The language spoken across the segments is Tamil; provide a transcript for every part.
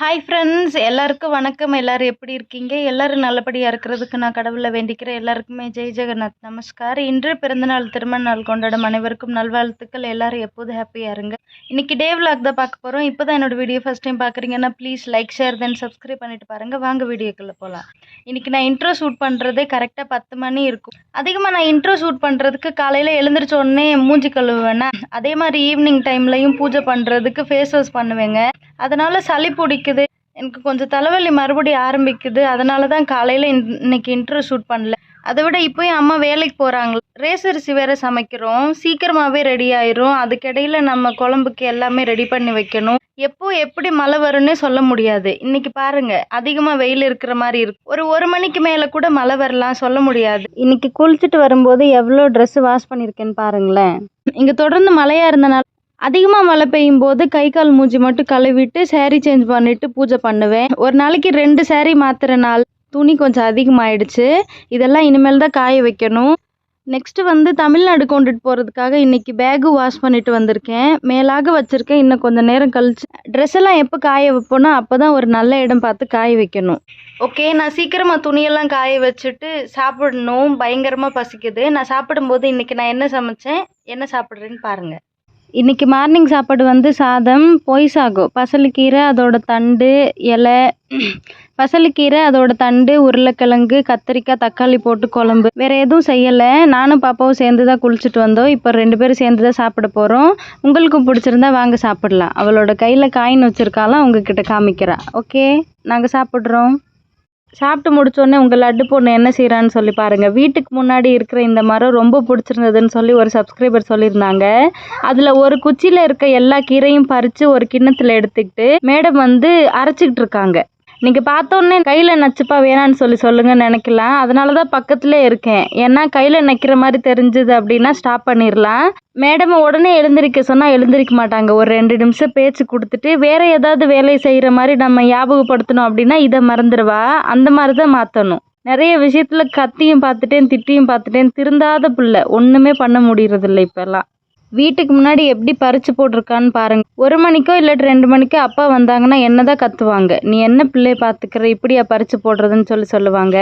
ஹாய் ஃப்ரெண்ட்ஸ் எல்லாருக்கும் வணக்கம். எல்லாரும் எப்படி இருக்கீங்க? எல்லோரும் நல்லபடியாக இருக்கிறதுக்கு நான் கடவுளை வேண்டிக்கிறேன். எல்லாருக்குமே ஜெய் ஜெகநாத். நமஸ்கார். இன்று பிறந்தநாள் திருமண நாள் கொண்டாடும் அனைவருக்கும் நல்வாழ்த்துக்கள். எல்லோரும் எப்போதும் ஹாப்பியாக இருங்க. இன்றைக்கி டே vlog தான் பார்க்க போகிறோம் இப்போ தான் என்னோடய வீடியோ ஃபஸ்ட் டைம் பார்க்குறீங்கன்னா please like share then subscribe பண்ணிட்டு பாருங்கள் வாங்க வீடியோக்குள்ளே போகலாம் இன்றைக்கி நான் இன்ட்ரோ ஷூட் பண்ணுறதே கரெக்டாக பத்து மணி இருக்கும். அதிகமாக நான் இன்ட்ரோ ஷூட் பண்ணுறதுக்கு காலையில் எழுந்திரிச்ச உடனே மூஞ்சி கழுவுவேன்னா அதே மாதிரி ஈவினிங் டைம்லையும் பூஜை பண்ணுறதுக்கு ஃபேஸ் வாஷ் பண்ணுவேங்க. அதனால் சளி பிடிக்குது. எனக்கு கொஞ்சம் தலைவலி மறுபடியும் ஆரம்பிக்குது. அதனால தான் காலையில் இன்னைக்கு இன்ட்ரோ ஷூட் பண்ணல. அதை விட இப்போயும் அம்மா வேலைக்கு போகிறாங்க ரேசரிசி வேற சமைக்கிறோம். சீக்கிரமாகவே ரெடி ஆயிரும். அதுக்கிடையில் நம்ம குழம்புக்கு எல்லாமே ரெடி பண்ணி வைக்கணும். எப்போ எப்படி மழை வரும்னே சொல்ல முடியாது. இன்னைக்கு பாருங்க அதிகமாக வெயில் இருக்கிற மாதிரி இருக்கு. ஒரு ஒரு மணிக்கு மேலே கூட மழை வரலாம் சொல்ல முடியாது. இன்னைக்கு குளிச்சுட்டு வரும்போது எவ்வளோ ட்ரெஸ் வாஷ் பண்ணியிருக்கேன்னு பாருங்களேன். இங்கே தொடர்ந்து மழையாக இருந்தனால அதிகமாக மழை பெய்யும் போது கை கால் மூஞ்சி மட்டும் கழுவிட்டு saree சேஞ்ச் பண்ணிட்டு பூஜை பண்ணுவேன். ஒரு நாளைக்கு ரெண்டு சேரீ மாத்துற நாள் துணி கொஞ்சம் அதிகமாயிடுச்சு. இதெல்லாம் இனிமேல் தான் காய வைக்கணும். நெக்ஸ்ட்டு வந்து தமிழ்நாடு கொண்டுட்டு போகிறதுக்காக இன்றைக்கி பேகு வாஷ் பண்ணிட்டு வந்திருக்கேன். மேலாக வச்சுருக்கேன். இன்னும் கொஞ்சம் நேரம் கழிச்சு ட்ரெஸ் எல்லாம் எப்போ காய வைப்போனோ அப்போ தான் ஒரு நல்ல இடம் பார்த்து காய வைக்கணும். ஓகே நான் சீக்கிரமாக துணியெல்லாம் காய வச்சுட்டு சாப்பிடணும். பயங்கரமாக பசிக்குது. நான் சாப்பிடும்போது இன்றைக்கி நான் என்ன சமைச்சேன்? என்ன சாப்பிட்றேன்னு பாருங்கள் இன்றைக்கி மார்னிங் சாப்பாடு வந்து சாதம் பொய் சாகும் பசலுக்கீரை அதோட தண்டு இலை. பசலுக்கீரை அதோட தண்டு உருளைக்கிழங்கு கத்திரிக்காய் தக்காளி போட்டு குழம்பு. வேற எதுவும் செய்யலை. நானும் பாப்பாவும் சேர்ந்து தான் குளிச்சுட்டு வந்தோம். இப்போ ரெண்டு பேரும் சேர்ந்து தான் சாப்பிட போகிறோம் உங்களுக்கும் பிடிச்சிருந்தா வாங்க சாப்பிடலாம். அவளோட கையில் காயின் வச்சிருக்காலாம் உங்ககிட்ட காமிக்கிறா. ஓகே நாங்கள் சாப்பிட்றோம். சாப்பிட்டு முடிச்சோடனே உங்கள் லட்டு பொண்ணு என்ன செய்கிறான்னு சொல்லி பாருங்கள் வீட்டுக்கு முன்னாடி இருக்கிற இந்த மரம் ரொம்ப பிடிச்சிருந்ததுன்னு சொல்லி ஒரு சப்ஸ்கிரைபர் சொல்லியிருந்தாங்க. அதில் ஒரு குச்சியில் இருக்க எல்லா கீரையும் பறித்து ஒரு கிண்ணத்தில் எடுத்துக்கிட்டு மேடம் வந்து அரைச்சிக்கிட்டு இருக்காங்க. நீங்கள் பார்த்தோன்னே கையில் நச்சுப்பா வேணான்னு சொல்லி சொல்லுங்கன்னு நினைக்கலாம் அதனால தான் பக்கத்துலேயே இருக்கேன். ஏன்னா கையில் நக்கிற மாதிரி தெரிஞ்சுது அப்படின்னா ஸ்டாப் பண்ணிடலாம் மேடம் உடனே எழுந்திருக்க சொன்னால் எழுந்திருக்க மாட்டாங்க. ஒரு ரெண்டு நிமிஷம் பேச்சு கொடுத்துட்டு வேறு ஏதாவது வேலையை செய்கிற மாதிரி நம்ம ஞாபகப்படுத்தணும் அப்படின்னா இதை மறந்துடுவா அந்த மாதிரி தான் மாற்றணும் நிறைய விஷயத்தில் கத்தியும் பார்த்துட்டேன் திட்டியும் பார்த்துட்டேன். திருந்தாத பிள்ளை. ஒன்றுமே பண்ண முடியறதில்ல இப்போல்லாம். வீட்டுக்கு முன்னாடி எப்படி பறிச்சு போட்டிருக்கான்னு பாருங்க. ஒரு மணிக்கோ இல்லாட்டி ரெண்டு மணிக்கோ அப்பா வந்தாங்கன்னா என்னதான் கத்துவாங்க. நீ என்ன பிள்ளைய பார்த்துக்கிற? இப்படியா பறிச்சு போடுறதுன்னு சொல்லி சொல்லுவாங்க.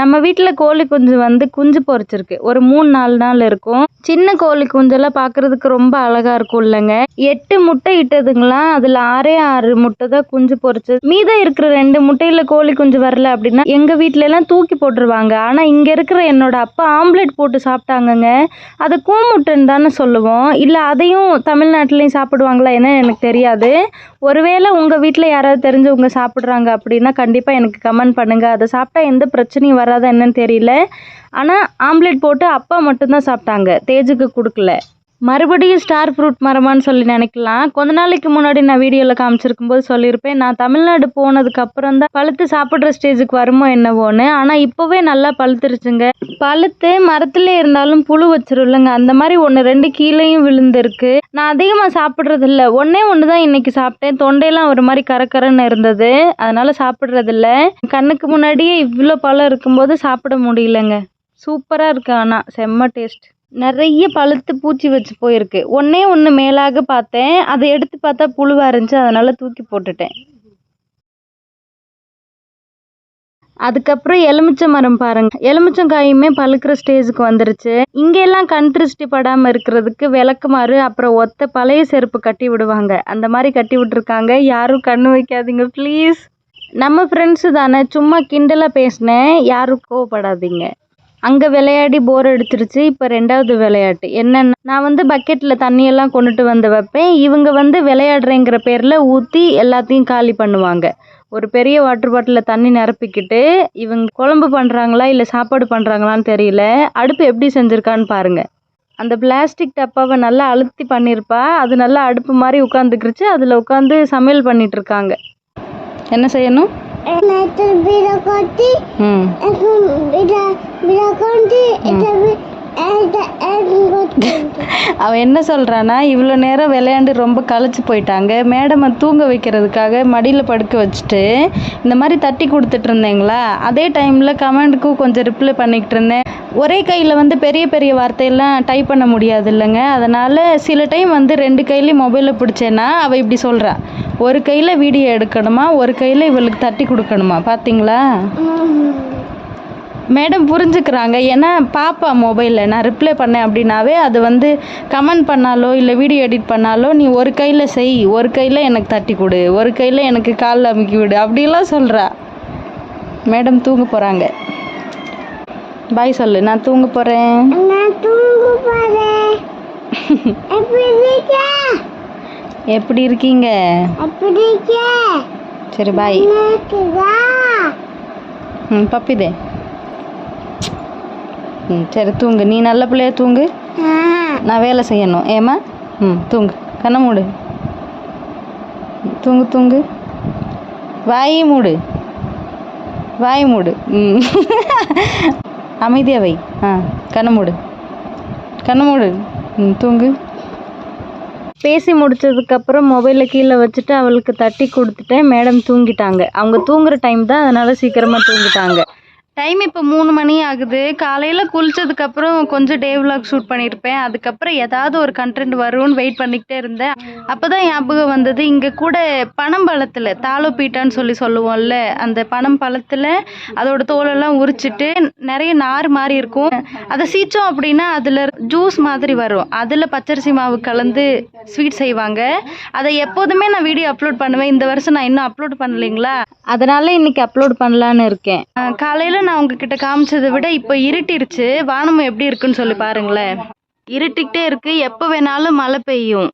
நம்ம வீட்டில் கோழி குஞ்சு வந்து குஞ்சு பொறிச்சிருக்கு. ஒரு மூணு நாலு நாள் இருக்கும். சின்ன கோழி குஞ்செல்லாம் பார்க்கறதுக்கு ரொம்ப அழகா இருக்கும் இல்லைங்க. எட்டு முட்டை இட்டதுங்களா? அதில் ஆறே ஆறு முட்டை தான் குஞ்சு பொறிச்சு. மீதம் இருக்கிற ரெண்டு முட்டையில் கோழி குஞ்சு வரல அப்படின்னா எங்கள் வீட்ல எல்லாம் தூக்கி போட்டுருவாங்க. ஆனால் இங்கே இருக்கிற என்னோட அப்பா ஆம்லெட் போட்டு சாப்பிட்டாங்கங்க. அது கூமுட்டைன்னு தானே சொல்லுவோம். இல்லை அதையும் தமிழ்நாட்டிலையும் சாப்பிடுவாங்களா என்ன எனக்கு தெரியாது. ஒருவேளை உங்கள் வீட்டில் யாராவது தெரிஞ்சவங்க சாப்பிட்றாங்க அப்படின்னா கண்டிப்பாக எனக்கு கமெண்ட் பண்ணுங்கள் அதை சாப்பிட்டா எந்த பிரச்சனையும் வராதா என்னன்னு தெரியல. ஆனால் ஆம்லெட் போட்டு அப்பா மட்டும்தான் சாப்பிட்டாங்க. தேஜுக்கு கொடுக்கல. மறுபடியும் ஸ்டார் ஃப்ரூட் மரமான்னு சொல்லி நினைக்கலாம். கொஞ்ச நாளைக்கு முன்னாடி நான் வீடியோவில் காமிச்சிருக்கும் போது சொல்லியிருப்பேன் நான் தமிழ்நாடு போனதுக்கு அப்புறம் தான் பழுத்து சாப்பிட்ற ஸ்டேஜுக்கு வருமோ என்னவோன்னு. ஆனால் இப்போவே நல்லா பழுத்துருச்சுங்க. பழுத்து மரத்துல இருந்தாலும் புழு வச்சிரும்லங்க. அந்த மாதிரி ஒன்று ரெண்டு கீழேயும் விழுந்திருக்கு. நான் அதிகமாக சாப்பிட்றது இல்லை ஒன்றே ஒன்று தான் இன்னைக்கு சாப்பிட்டேன். தொண்டையெல்லாம் ஒரு மாதிரி கரக்கரன்னு இருந்தது. அதனால சாப்பிட்றது இல்லை கண்ணுக்கு முன்னாடியே இவ்வளோ பழம் இருக்கும்போது சாப்பிட முடியலங்க. சூப்பராக இருக்கு ஆனால் செம்ம டேஸ்ட் நிறைய பழுத்து பூச்சி வச்சு போயிருக்கு. ஒன்றே ஒன்று மேலாக பார்த்தேன். அதை எடுத்து பார்த்தா புழுவாக இருந்துச்சு அதனால தூக்கி போட்டுட்டேன். அதுக்கப்புறம் எலுமிச்சை மரம் பாருங்க. எலுமிச்சங்காயுமே பழுக்கிற ஸ்டேஜுக்கு வந்துருச்சு. இங்கெல்லாம் கண் திருஷ்டி படாமல் இருக்கிறதுக்கு விளக்குமாறு அப்புறம் ஒத்த பழைய செருப்பு கட்டி விடுவாங்க. அந்த மாதிரி கட்டி விட்டுருக்காங்க. யாரும் கண்ணு வைக்காதீங்க ப்ளீஸ் நம்ம ஃப்ரெண்ட்ஸு தானே. சும்மா கிண்டலாக பேசினேன். யாரும் கோவப்படாதீங்க. அங்கே விளையாடி போர் அடிச்சிருச்சு. இப்போ ரெண்டாவது விளையாட்டு என்னென்ன நான் வந்து பக்கெட்டில் தண்ணியெல்லாம் கொண்டுட்டு வந்து வைப்பேன். இவங்க வந்து விளையாடுறேங்கிற பேரில் ஊற்றி எல்லாத்தையும் காலி பண்ணுவாங்க. ஒரு பெரிய வாட்டர் பாட்டிலில் தண்ணி நிரப்பிக்கிட்டு இவங்க குழம்பு பண்ணுறாங்களா இல்லை சாப்பாடு பண்ணுறாங்களான்னு தெரியல. அடுப்பு எப்படி செஞ்சுருக்கான்னு பாருங்கள் அந்த பிளாஸ்டிக் டப்பாவை நல்லா அழுத்தி பண்ணியிருப்பா அது நல்லா அடுப்பு மாதிரி உட்காந்துக்கிருச்சு அதில் உட்காந்து சமையல் பண்ணிகிட்ருக்காங்க என்ன செய்யணும்? Natal Birakoti, ம் Birakoti, அவன் என்ன சொல்கிறான்னா இவ்வளோ நேரம் விளையாண்டு ரொம்ப களைச்சு போயிட்டாங்க. மேடமை தூங்க வைக்கிறதுக்காக மடியில் படுக்க வச்சுட்டு இந்த மாதிரி தட்டி கொடுத்துட்டு இருந்தேங்களா? அதே டைமில் கமெண்ட்டுக்கும் கொஞ்சம் ரிப்ளை பண்ணிக்கிட்டு இருந்தேன். ஒரே கையில் வந்து பெரிய பெரிய வார்த்தையெல்லாம் டைப் பண்ண முடியாது இல்லைங்க. அதனால் சில டைம் வந்து ரெண்டு கையிலையும் மொபைலை பிடிச்சேன்னா அவள் இப்படி சொல்கிறா ஒரு கையில் வீடியோ எடுக்கணுமா? ஒரு கையில் இவளுக்கு தட்டி கொடுக்கணுமா? பார்த்தீங்களா மேடம் புரிஞ்சுக்கிறாங்க. ஏன்னா பாப்பா மொபைலில் நான் ரிப்ளை பண்ணேன் அப்படின்னாவே அது வந்து கமெண்ட் பண்ணாலோ இல்லை வீடியோ எடிட் பண்ணாலோ நீ ஒரு கையில் செய் ஒரு கையில் எனக்கு தட்டி கொடு ஒரு கையில் எனக்கு காலில் அமுக்கி விடு அப்படிலாம் சொல்கிறா மேடம் தூங்க போகிறாங்க பாய் சொல்லு நான் தூங்க போகிறேன் நான் தூங்க போறேன். எப்படி இருக்க எப்படி இருக்கீங்க இருக்க? சரி பாய் ம் பப்பிதே ம் சரி தூங்கு. நீ நல்ல பிள்ளையா தூங்கு. நான் வேலை செய்யணும். ஏம்மா? ம் தூங்கு. கண்ணை மூடு. தூங்கு தூங்கு. வாய் மூடு. வாய் மூடு. ம். அமைதியா வை. ஆ கண்ணை மூடு. கண்ணை மூடு. ம் தூங்கு. பேசி முடிச்சதுக்கப்புறம் மொபைலை கீழே வச்சுட்டு அவளுக்கு தட்டி கொடுத்துட்டேன் மேடம் தூங்கிட்டாங்க. அவங்க தூங்குகிற டைம் தான் அதனால் சீக்கிரமாக தூங்கிட்டாங்க. டைம் இப்போ மூணு மணி ஆகுது. காலையில் குளிச்சதுக்கப்புறம் கொஞ்சம் டே விலாக் ஷூட் பண்ணியிருப்பேன் அதுக்கப்புறம் ஏதாவது ஒரு கண்டென்ட் வரும்னு வெயிட் பண்ணிக்கிட்டே இருந்தேன். அப்போ தான் ஞாபகம் வந்தது. இங்கே கூட பனம்பழத்தில் தாலோபீட்டான்னு சொல்லி சொல்லுவோம்ல அந்த பனம்பழத்தில் அதோட தோலெல்லாம் உரிச்சிட்டு நிறைய நார் மாதிரி இருக்கும். அதை சீச்சோம் அப்படின்னா அதில் ஜூஸ் மாதிரி வரும். அதில் பச்சரிசி மாவு கலந்து ஸ்வீட் செய்வாங்க. அதை எப்போதுமே நான் வீடியோ அப்லோட் பண்ணுவேன். இந்த வருஷம் நான் இன்னும் அப்லோட் பண்ணலைங்களா? அதனால் இன்னைக்கு அப்லோட் பண்ணலான்னு இருக்கேன். காலையில் நான் உங்ககிட்ட காமிச்சதை விட இப்போ இருட்டிருச்சு. வானமும் எப்படி இருக்குன்னு சொல்லி பாருங்களேன். இருட்டிக்கிட்டே இருக்கு. எப்போ வேணாலும் மழை பெய்யும்.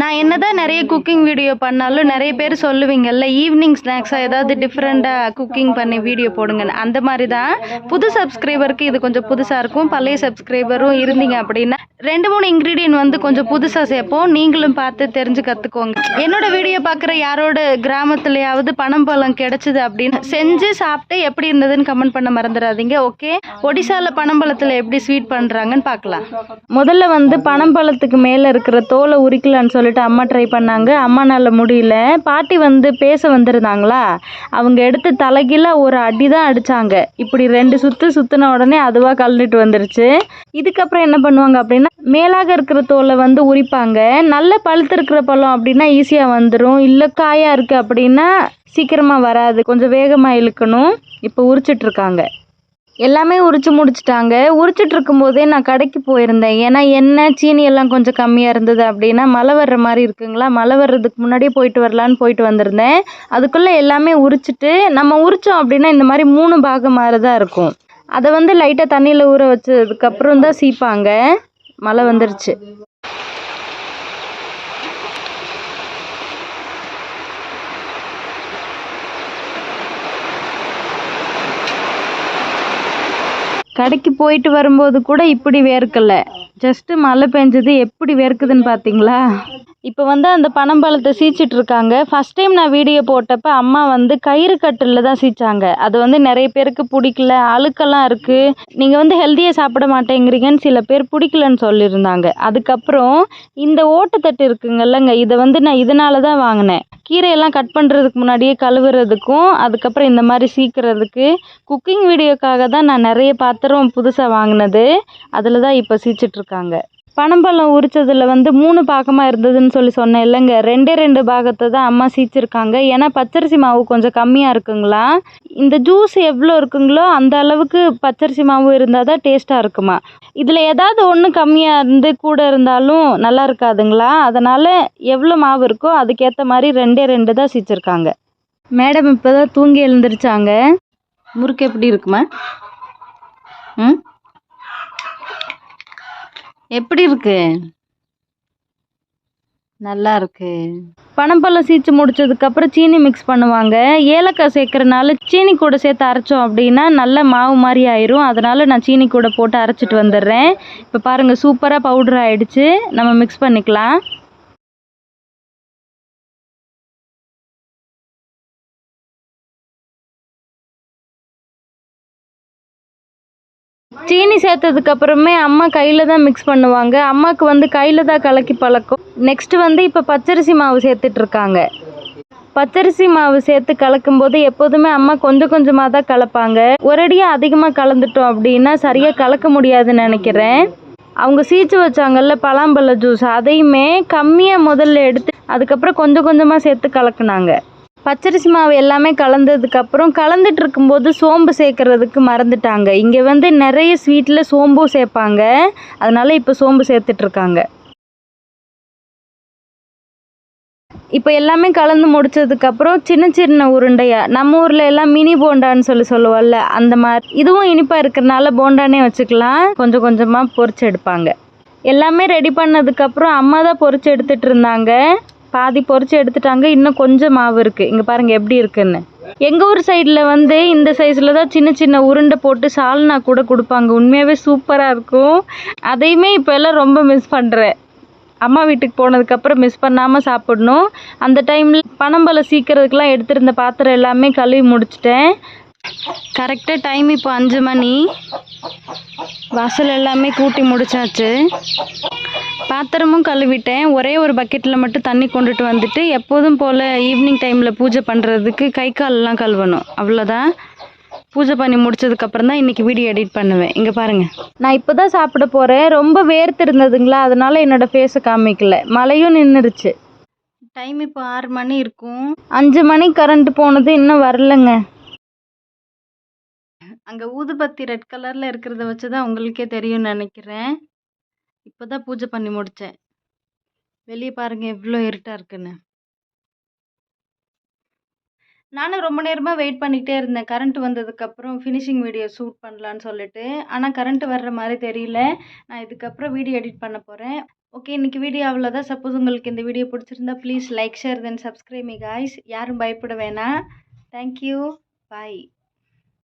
நான் என்னதான் நிறைய குக்கிங் வீடியோ பண்ணாலும் நிறைய பேர் சொல்லுவீங்கல்ல ஈவினிங் ஸ்நாக்ஸாக ஏதாவது டிஃப்ரெண்ட்டாக குக்கிங் பண்ணி வீடியோ போடுங்கன்னு. அந்த மாதிரி தான் புது சப்ஸ்கிரைபருக்கு இது கொஞ்சம் புதுசாக இருக்கும். பழைய சப்ஸ்கிரைபரும் இருந்தீங்க அப்படின்னா ரெண்டு மூணு இன்க்ரீடியன்ட் வந்து கொஞ்சம் புதுசாக சேர்ப்போம். நீங்களும் பார்த்து தெரிஞ்சு கற்றுக்கோங்க என்னோட வீடியோ பார்க்குற யாரோட கிராமத்துலையாவது பணம் பழம் கிடைச்சது அப்படின்னு செஞ்சு சாப்பிட்டு எப்படி இருந்ததுன்னு கமெண்ட் பண்ண மறந்துடாதீங்க ஓகே ஒடிசாவில் பனம்பழத்தில் எப்படி ஸ்வீட் பண்ணுறாங்கன்னு பார்க்கலாம். முதல்ல வந்து பனம்பழத்துக்கு மேலே இருக்கிற தோலை உரிக்கலான்னு சொல்லிட்டு அம்மா ட்ரை பண்ணாங்க. அம்மானால் முடியல. பாட்டி வந்து பேச வந்திருந்தாங்களா? அவங்க எடுத்து தலைகீழ ஒரு அடி தான் அடித்தாங்க இப்படி ரெண்டு சுற்று சுற்றின உடனே அதுவாக கழுந்துட்டு வந்துருச்சு. இதுக்கப்புறம் என்ன பண்ணுவாங்க அப்படின்னா மேலாக இருக்கிற தோலை வந்து உரிப்பாங்க. நல்ல பழுத்து இருக்கிற பழம் அப்படின்னா ஈஸியாக வந்துடும் இல்லை காயாக இருக்குது அப்படின்னா சீக்கிரமாக வராது. கொஞ்சம் வேகமாக இழுக்கணும். இப்போ உரிச்சிட்ருக்காங்க எல்லாமே உரித்து முடிச்சிட்டாங்க. உரிச்சிட்டு இருக்கும்போதே நான் கடைக்கு போயிருந்தேன். ஏன்னா எண்ணெய் சீனி எல்லாம் கொஞ்சம் கம்மியாக இருந்தது அப்படின்னா மழை வர்ற மாதிரி இருக்குங்களா? மழை வர்றதுக்கு முன்னாடியே போயிட்டு வரலான்னு போயிட்டு வந்திருந்தேன். அதுக்குள்ளே எல்லாமே உரிச்சிட்டு நம்ம உரித்தோம் அப்படின்னா இந்த மாதிரி மூணு பாகம் மாதிரி தான் இருக்கும். அதை வந்து லைட்டாக தண்ணியில் ஊற வச்சதுக்கப்புறம் தான் சீப்பாங்க. மழை வந்துருச்சு. கடைக்கு போயிட்டு வரும்போது கூட இப்படி வேர்க்கலை. ஜஸ்ட்டு மழை பெஞ்சது எப்படி வேர்க்குதுன்னு பார்த்தீங்களா இப்போ வந்து அந்த பனம்பழத்தை சீச்சிட்டு இருக்காங்க ஃபர்ஸ்ட் டைம் நான் வீடியோ போட்டப்ப அம்மா வந்து கயிறு கட்டில் தான் சீச்சாங்க. அது வந்து நிறைய பேருக்கு பிடிக்கல அழுக்கெல்லாம் இருக்குது நீங்கள் வந்து ஹெல்த்தியாக சாப்பிட மாட்டேங்கிறீங்கன்னு சில பேர் பிடிக்கலன்னு சொல்லியிருந்தாங்க. அதுக்கப்புறம் இந்த ஓட்டத்தட்டு இருக்குங்கல்லங்க இதை வந்து நான் இதனால தான் வாங்கினேன். கீரையெல்லாம் கட் பண்ணுறதுக்கு முன்னாடியே கழுவுறதுக்கும் அதுக்கப்புறம் இந்த மாதிரி சீக்கிறதுக்கு குக்கிங் வீடியோக்காக தான் நான் நிறைய பாத்திரம் புதுசாக வாங்கினது. அதில் தான் இப்போ சீச்சிட்ருக்காங்க. பனம்பழம் உரித்ததில் வந்து மூணு பாகமாக இருந்ததுன்னு சொல்லி சொன்னேன் இல்லைங்க. ரெண்டே ரெண்டு பாகத்தை தான் அம்மா சீச்சிருக்காங்க. ஏன்னா பச்சரிசி மாவு கொஞ்சம் கம்மியாக இருக்குங்களா? இந்த ஜூஸ் எவ்வளோ இருக்குங்களோ அந்த அளவுக்கு பச்சரிசி மாவு இருந்தால் தான் டேஸ்ட்டாக இருக்குமா? இதில் ஏதாவது ஒன்று கம்மியாக இருந்து கூட இருந்தாலும் நல்லா இருக்காதுங்களா? அதனால் எவ்வளோ மாவு இருக்கோ அதுக்கேற்ற மாதிரி ரெண்டே ரெண்டு தான் சீச்சிருக்காங்க. மேடம் இப்போ தான் தூங்கி எழுந்திரிச்சாங்க. முறுக்கு எப்படி இருக்குமா? ம்? எப்படி இருக்கு? நல்லா இருக்கு. பனம்பழம் சீச்சு முடிச்சதுக்கப்புறம் சீனி மிக்ஸ் பண்ணுவாங்க. ஏலக்காய் சேர்க்கறனால சீனி கூட சேர்த்து அரைச்சோம் அப்படின்னா நல்ல மாவு மாதிரி ஆயிரும். அதனால நான் சீனி கூட போட்டு அரைச்சிட்டு வந்துடுறேன். இப்போ பாருங்க சூப்பராக பவுடர் ஆயிடுச்சு. நம்ம மிக்ஸ் பண்ணிக்கலாம். சீனி சேர்த்ததுக்கு அப்புறமே அம்மா கையில் தான் மிக்ஸ் பண்ணுவாங்க. அம்மாவுக்கு வந்து கையில் தான் கலக்கி பழக்கம். நெக்ஸ்ட் வந்து இப்போ பச்சரிசி மாவு சேர்த்துட்டு இருக்காங்க. பச்சரிசி மாவு சேர்த்து கலக்கும்போது எப்போதுமே அம்மா கொஞ்சம் கொஞ்சமாக தான் கலப்பாங்க. ஒரடியாக அதிகமாக கலந்துட்டோம் அப்படின்னா சரியாக கலக்க முடியாதுன்னு நினைக்கிறேன். அவங்க சீச்சு வச்சாங்கல்ல பலாம்பழ ஜூஸ் அதையுமே கம்மியாக முதல்ல எடுத்து அதுக்கப்புறம் கொஞ்சம் கொஞ்சமாக சேர்த்து கலக்குனாங்க. பச்சரிசி மாவு எல்லாமே கலந்ததுக்கப்புறம் கலந்துட்டு இருக்கும்போது சோம்பு சேர்க்கறதுக்கு மறந்துட்டாங்க. இங்கே வந்து நிறைய ஸ்வீட்டில் சோம்பும் சேர்ப்பாங்க. அதனால் இப்போ சோம்பு சேர்த்துட்ருக்காங்க. இப்போ எல்லாமே கலந்து முடிச்சதுக்கப்புறம் சின்ன சின்ன உருண்டையா நம்ம ஊரில் எல்லாம் மினி போண்டான்னு சொல்லி சொல்லுவோம்ல அந்த மாதிரி இதுவும் இனிப்பாக இருக்கிறனால போண்டானே வச்சுக்கலாம். கொஞ்சம் கொஞ்சமாக பொரிச்சு எடுப்பாங்க. எல்லாமே ரெடி பண்ணதுக்கப்புறம் அம்மா தான் பொரிச்சு எடுத்துகிட்டு இருந்தாங்க பாதி பொறிச்சு எடுத்துட்டாங்க. இன்னும் கொஞ்சம் மாவு இருக்குது இங்கே பாருங்கள் எப்படி இருக்குன்னு. எங்கள் ஊர் சைடில் வந்து இந்த சைஸில் தான் சின்ன சின்ன உருண்டை போட்டு சால்னா கூட கொடுப்பாங்க. உண்மையாகவே சூப்பராக இருக்கும். அதையுமே இப்போ எல்லாம் ரொம்ப மிஸ் பண்ணுறேன் அம்மா வீட்டுக்கு போனதுக்கப்புறம் மிஸ் பண்ணாமல் சாப்பிடணும். அந்த டைமில் பனம்பழம் சீக்கிரத்துக்குலாம் எடுத்திருந்த பாத்திரம் எல்லாமே கழுவி முடிச்சிட்டேன். கரெக்டாக டைம் இப்போ அஞ்சு மணி. வாசல் எல்லாமே கூட்டி முடிச்சாச்சு. பாத்திரமும் கழுவிட்டேன். ஒரே ஒரு பக்கெட்டில் மட்டும் தண்ணி கொண்டுட்டு வந்துட்டு எப்போதும் போல் ஈவினிங் டைமில் பூஜை பண்ணுறதுக்கு கை காலெல்லாம் கழுவணும். அவ்வளோதான் பூஜை பண்ணி முடிச்சதுக்கப்புறம் தான் இன்றைக்கி வீடியோ எடிட் பண்ணுவேன். இங்கே பாருங்கள் நான் இப்போ தான் சாப்பிட போகிறேன் ரொம்ப வேர்த்து இருந்ததுங்களா? அதனால என்னோடய ஃபேஸை காமிக்கல. மழையும் நின்றுருச்சு டைம் இப்போ ஆறு மணி இருக்கும். அஞ்சு மணி கரண்ட் போனது இன்னும் வரலங்க. அங்கே ஊதுபத்தி ரெட் கலரில் இருக்கிறத வச்சு தான் உங்களுக்கே தெரியும்னு நினைக்கிறேன். இப்போ தான் பூஜை பண்ணி முடித்தேன் வெளியே பாருங்கள் எவ்வளோ இருட்டாக இருக்குன்னு. நானும் ரொம்ப நேரமாக வெயிட் பண்ணிகிட்டே இருந்தேன். கரண்ட் வந்ததுக்கப்புறம் ஃபினிஷிங் வீடியோ ஷூட் பண்ணலான்னு சொல்லிட்டு. ஆனால் கரண்ட் வர்ற மாதிரி தெரியல. நான் இதுக்கப்புறம் வீடியோ எடிட் பண்ண போகிறேன் ஓகே இன்றைக்கி வீடியோ அவ்வளோதான் சப்போஸ் உங்களுக்கு இந்த வீடியோ பிடிச்சிருந்தா please like share then subscribe me guys யாரும் பயப்பட வேணாம். Thank you bye